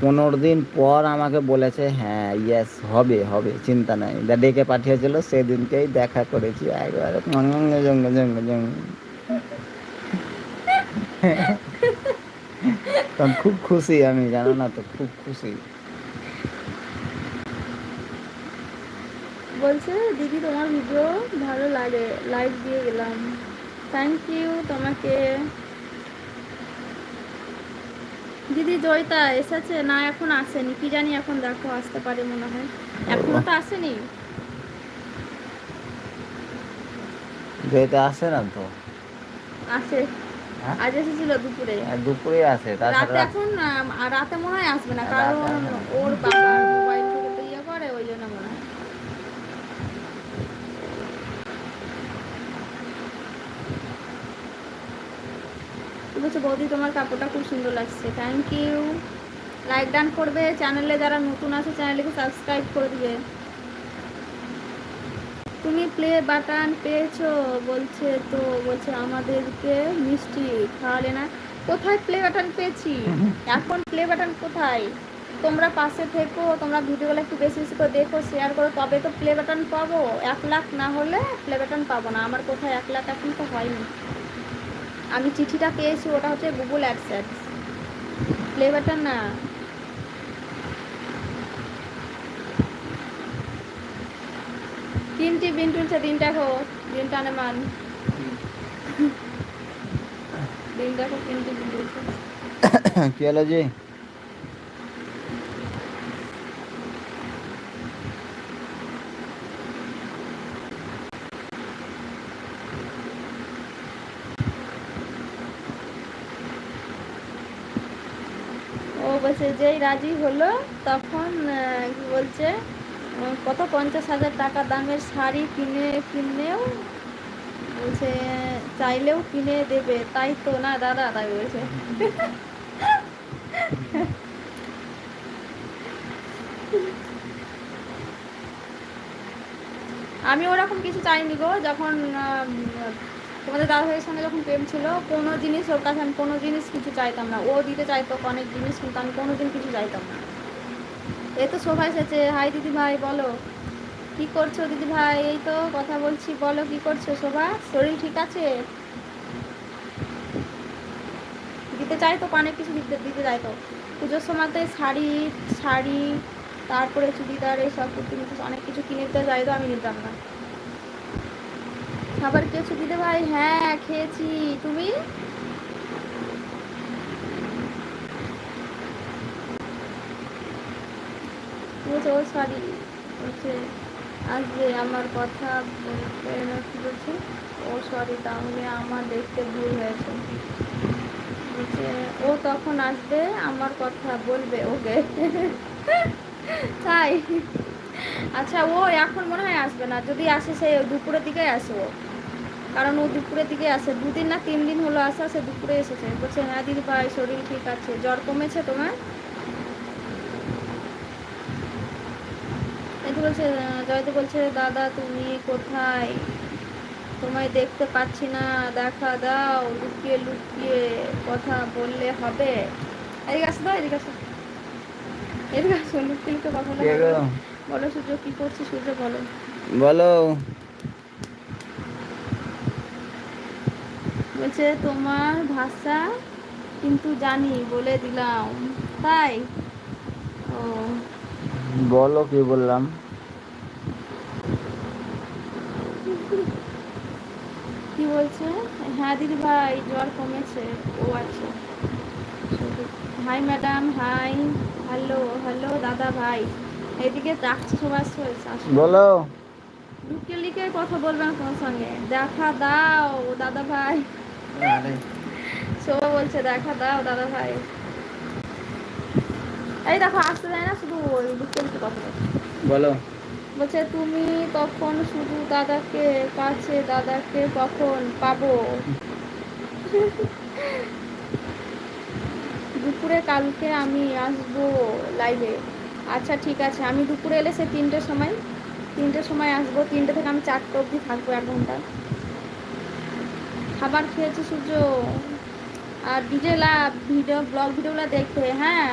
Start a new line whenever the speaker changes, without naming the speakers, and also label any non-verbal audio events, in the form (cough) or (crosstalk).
পনেরো দিন পর আমাকে বলেছে হ্যাঁ ইয়েস হবে হবে, চিন্তা নাই। যা ডেকে পাঠিয়েছিল, সেদিনকেই দেখা করেছি, একবারে জঙ্গ জঙ্গ জঙ্গ জঙ্গ তখন খুব খুশি আমি, জানো না তো, খুব খুশি।
বলছে, দিদি, তোমার ভিডিও ভালো লাগে লাইক দিয়ে গেলাম। থ্যাংক ইউ তোমাকে। দিদি জয়তা এসেছে? না এখন আসেনি। কি জানি এখন দেখো আসতে পারে মনে হয়। এখনও তো আসেনি?
জয়তা আসে না তো?
আসে।
হ্যাঁ?
আজ এসেছিল দুপুরে।
দুপুরে আসে।
রাতে এখন রাতে মনে হয় আসবে না কারণ ওর বাবা মোবাইল থেকে তো ইয়ে করে ওই জন্য মনে হয় আছে বৌদি তোমার কাপড়টা খুব সুন্দর লাগছে। থ্যাংক ইউ লাইক ডান করবে। চ্যানেলে যারা নতুন আছে চ্যানেলকে সাবস্ক্রাইব করে দিবে। তুমি প্লে বাটন পেয়েছ? বলছে তো বলছে আমাদেরকে মিষ্টি খাওয়ালে না। কোথায় প্লে বাটন পেয়েছি? (laughs) এখন প্লে বাটন কোথায়? তোমরা পাশে থেকো তোমরা ভিডিওগুলো একটু বেশি বেশি করে দেখো শেয়ার করো তবে তো প্লে বাটন পাবো। এক লাখ না হলে প্লে বাটন পাবো না। আমার কোথায় এক লাখ? এখন তো হয়নি। আমি চিঠিটা পেয়েছি ওটা হচ্ছে গুগল অ্যাডসেন্স ফ্লেভারটা না। তিনটি বিন তুলছে তিনটা খো দিন টানে মান। দিন দেখো তিনটি বিন তুলছে।
কি হলো জি?
বলছে, যেই রাজি হলো, তখন কি বলছে কত পঞ্চাশ হাজার টাকা দামের শাড়ি কিনে কিনেও বলছে, চাইলেও কিনে দেবে, তাই তো না, দাদা? তাই বলছে। আমি ওরকম কিছু চাইনি গো, যখন তোমাদের দাদা ভাইয়ের সঙ্গে যখন প্রেম ছিল, কোনো জিনিস ওর কাছে আমি কোনো জিনিস কিছু চাইতাম না। ও দিতে চাইতো অনেক জিনিস, কিন্তু আমি কোনো দিন কিছু চাইতাম না। এই তো শোভা এসেছে, হাই দিদি ভাই বলো। কি করছ দিদি ভাই এই তো কথা বলছি, বলো কি করছ শোভা? শরীর ঠিক আছে? দিতে চাইতো, অনেক কিছু দিতে দিতে চাইতো। পুজোর সময়তে শাড়ি শাড়ি, তারপরে চুড়িদার এইসব কুর্তি অনেক কিছু কিনে দিতে চাইতো, আমি নিতাম না। খাবার খেয়েছো দিদি ভাই হ্যাঁ খেয়েছি। তুমি? বলছে সরি বলছে, আসবে, আমার কথা কি বলছে ও সরি তাহলে আমার দেখতে ভুল হয়েছে। ও তখন আসবে, আমার কথা বলবে ওকে। (laughs) তাই। আচ্ছা ও এখন মনে হয় আসবে না। যদি আসে, সে দুপুরের দিকে আসব। কারণ ও দুপুরের দিকে আসে। দুদিন না তিন দিন হলো আসা সে দুপুরে এসেছে। বলছে হ্যাঁ দিদি ভাই শরীর ঠিক আছে। জ্বর কমেছে তোমার? এই বলছে জয়তে বলছে দাদা তুমি কোথায়? তোমায় দেখতে পাচ্ছি না। দেখা দাও লুকিয়ে লুকিয়ে কথা বললে হবে। এদিকে আসো তো এদিকে আসো। এদিকে আসো লুকিয়ে লুকিয়ে কথা?
গো?
বলো সূর্য কি করছি সূর্য বলো।
বলো।
বলছে তোমার ভাষা কিন্তু জানি বলে দিলাম। তাই? ও।
বলো কি বললাম?
কি বলছে? হ্যাঁ দিদি ভাই জ্বর কমেছে। ও আচ্ছা। Hi madam hi. Hello hello দাদা ভাই। এদিকে ডাকছে সবার
বলো।
লুকিয়ে লিখে কথা বলবেন তোমার সঙ্গে। দেখা দাও দাদা ভাই। শোভা বলছে দেখা দাও দাদা ভাই। এই দেখো আসতে যায় না শুধু লুকিয়ে লিখে কথা
বলো।
বলছে তুমি তখন শুধু দাদাকে কাছে দাদাকে কখন পাবো? দুপুরে কালকে আমি আসব লাইভে আচ্ছা ঠিক আছে আমি দুপুরে এলে সে তিনটের সময় তিনটের সময় আসব। তিনটে থেকে আমি চারটে অবধি থাকব এক ঘণ্টা। খাবার খেয়েছে সূর্য। আর ডিজে লা ভিডিও ব্লগ ভিডিওগুলো দেখতে হ্যাঁ?